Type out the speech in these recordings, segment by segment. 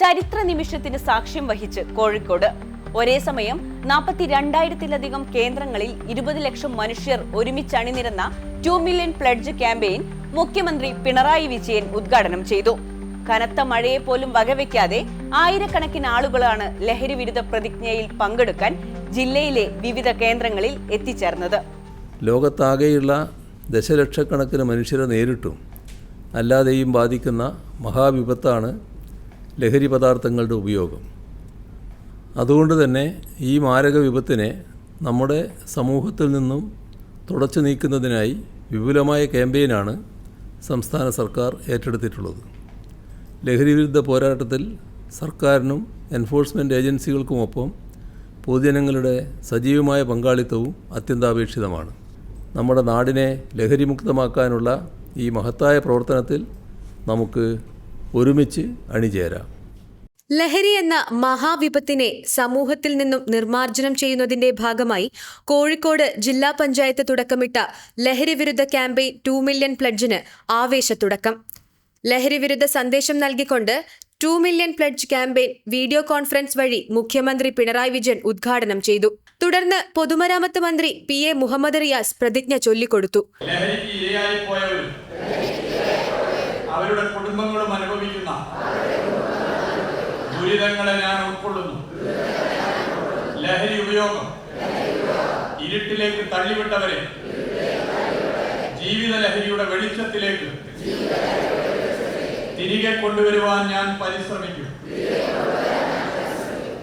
ചരിത്ര നിമിഷത്തിന് സാക്ഷ്യം വഹിച്ച് കോഴിക്കോട്. ഒരേ സമയം നാൽപ്പത്തി രണ്ടായിരത്തിലധികം കേന്ദ്രങ്ങളിൽ ഇരുപത് ലക്ഷം മനുഷ്യർ ഒരുമിച്ച് അണിനിരന്ന ടു മില്യൺ പ്ലഡ്ജ് ക്യാമ്പയിൻ മുഖ്യമന്ത്രി പിണറായി വിജയൻ ഉദ്ഘാടനം ചെയ്തു. കനത്ത മഴയെ പോലും വകവെക്കാതെ ആയിരക്കണക്കിന് ആളുകളാണ് ലഹരി വിരുദ്ധ പ്രതിജ്ഞയിൽ പങ്കെടുക്കാൻ ജില്ലയിലെ വിവിധ കേന്ദ്രങ്ങളിൽ എത്തിച്ചേർന്നത്. ലോകത്താകെയുള്ള ദശലക്ഷക്കണക്കിന് മനുഷ്യരെ നേരിട്ടും അല്ലാതെയും ബാധിക്കുന്ന മഹാവിപത്താണ് ലഹരി പദാർത്ഥങ്ങളുടെ ഉപയോഗം. അതുകൊണ്ട് തന്നെ ഈ മാരക വിപത്തിനെ നമ്മുടെ സമൂഹത്തിൽ നിന്നും തുടച്ചു നീക്കുന്നതിനായി വിപുലമായ ക്യാമ്പയിനാണ് സംസ്ഥാന സർക്കാർ ഏറ്റെടുത്തിട്ടുള്ളത്. ലഹരി വിരുദ്ധ പോരാട്ടത്തിൽ സർക്കാരിനും എൻഫോഴ്സ്മെന്റ് ഏജൻസികൾക്കുമൊപ്പം പൊതുജനങ്ങളുടെ സജീവമായ പങ്കാളിത്തവും അത്യന്താപേക്ഷിതമാണ്. നമ്മുടെ നാടിനെ ലഹരിമുക്തമാക്കാനുള്ള ഈ മഹത്തായ പ്രവർത്തനത്തിൽ നമുക്ക് ഒരുമിച്ച് അണിചേരാം. ലഹരി എന്ന മഹാവിപത്തിനെ സമൂഹത്തിൽ നിന്നും നിർമ്മാർജനം ചെയ്യുന്നതിന്റെ ഭാഗമായി കോഴിക്കോട് ജില്ലാ പഞ്ചായത്ത് തുടക്കമിട്ട ലഹരി വിരുദ്ധ ക്യാമ്പയിൻ ടു മില്യൺ പ്ലഡ്ജിന് ആവേശത്തുടക്കം. ലഹരി വിരുദ്ധ സന്ദേശം നൽകിക്കൊണ്ട് two million pledge campaign video conference വഴി മുഖ്യമന്ത്രി പിണറായി വിജയൻ ഉദ്ഘാടനം ചെയ്തു. തുടർന്ന് പൊതുമരാമത്ത് മന്ത്രി പി എ മുഹമ്മദ് റിയാസ് പ്രതിജ്ഞ ചൊല്ലിക്കൊടുത്തു. അവരുടെ കുടുംബങ്ങളും ദുരിതങ്ങളെ ഞാൻ ഉൾക്കൊള്ളുന്നു. ലഹരി ഉപയോഗം. ഇരുട്ടിലേക്ക് തള്ളിവിട്ടവരെ. ജീവിത ലഹരിയുടെ വെളിച്ചത്തിലേക്ക്. തിരികെ കൊണ്ടുവരുവാൻ ഞാൻ പരിശ്രമിക്കും.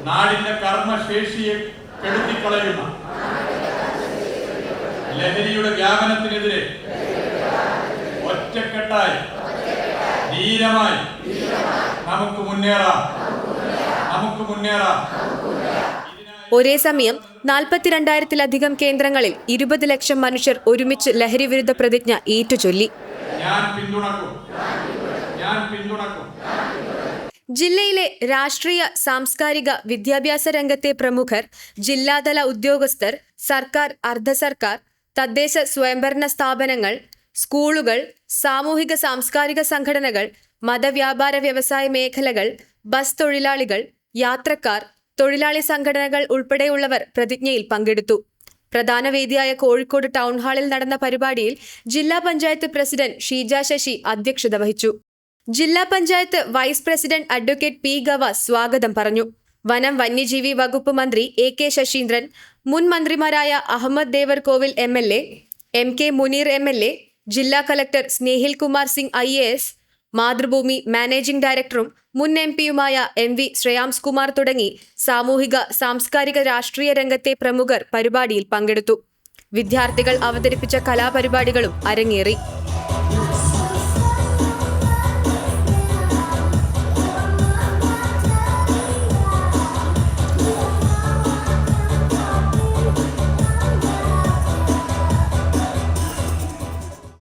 നാടിന്റെ കർമ്മശേഷിയെ കെടുത്തിക്കളയുന്ന ലഹരിയുടെ വ്യാപനത്തിനെതിരെ ഒറ്റക്കെട്ടായി ധീരമായി നമുക്ക് മുന്നേറാം. ഒരേ സമയം നാൽപ്പത്തിരണ്ടായിരത്തിലധികം കേന്ദ്രങ്ങളിൽ ഇരുപത് ലക്ഷം മനുഷ്യർ ഒരുമിച്ച് ലഹരി വിരുദ്ധ പ്രതിജ്ഞ ഏറ്റുചൊല്ലി. ജില്ലയിലെ രാഷ്ട്രീയ സാംസ്കാരിക വിദ്യാഭ്യാസ രംഗത്തെ പ്രമുഖർ ജില്ലാതല ഉദ്യോഗസ്ഥർ സർക്കാർ അർദ്ധ സർക്കാർ തദ്ദേശ സ്വയംഭരണ സ്ഥാപനങ്ങൾ സ്കൂളുകൾ സാമൂഹിക സാംസ്കാരിക സംഘടനകൾ മതവ്യാപാര വ്യവസായ മേഖലകൾ ബസ് തൊഴിലാളികൾ യാത്രക്കാർ തൊഴിലാളി സംഘടനകൾ ഉൾപ്പെടെയുള്ളവർ പ്രതിജ്ഞയിൽ പങ്കെടുത്തു. പ്രധാന വേദിയായ കോഴിക്കോട് ടൗൺ ഹാളിൽ നടന്ന പരിപാടിയിൽ ജില്ലാ പഞ്ചായത്ത് പ്രസിഡന്റ് ഷീജ ശശി അധ്യക്ഷത വഹിച്ചു. ജില്ലാ panchayat vice president advocate P ഗവ സ്വാഗതം പറഞ്ഞു. വനം വന്യജീവി വകുപ്പ് മന്ത്രി എ കെ ശശീന്ദ്രൻ മുൻ മന്ത്രിമാരായ Ahammed Devarkovil M L A M K Muneer M L A ജില്ലാ collector Snehil Kumar Singh I A S Mathrubhumi managing ഡയറക്ടറും മുൻ എം പിയുമായ എം വി ശ്രേയാംസ് കുമാർ തുടങ്ങി സാമൂഹിക സാംസ്കാരിക രാഷ്ട്രീയ രംഗത്തെ പ്രമുഖർ പരിപാടിയിൽ പങ്കെടുത്തു. വിദ്യാർത്ഥികൾ അവതരിപ്പിച്ച കലാപരിപാടികളും അരങ്ങേറി.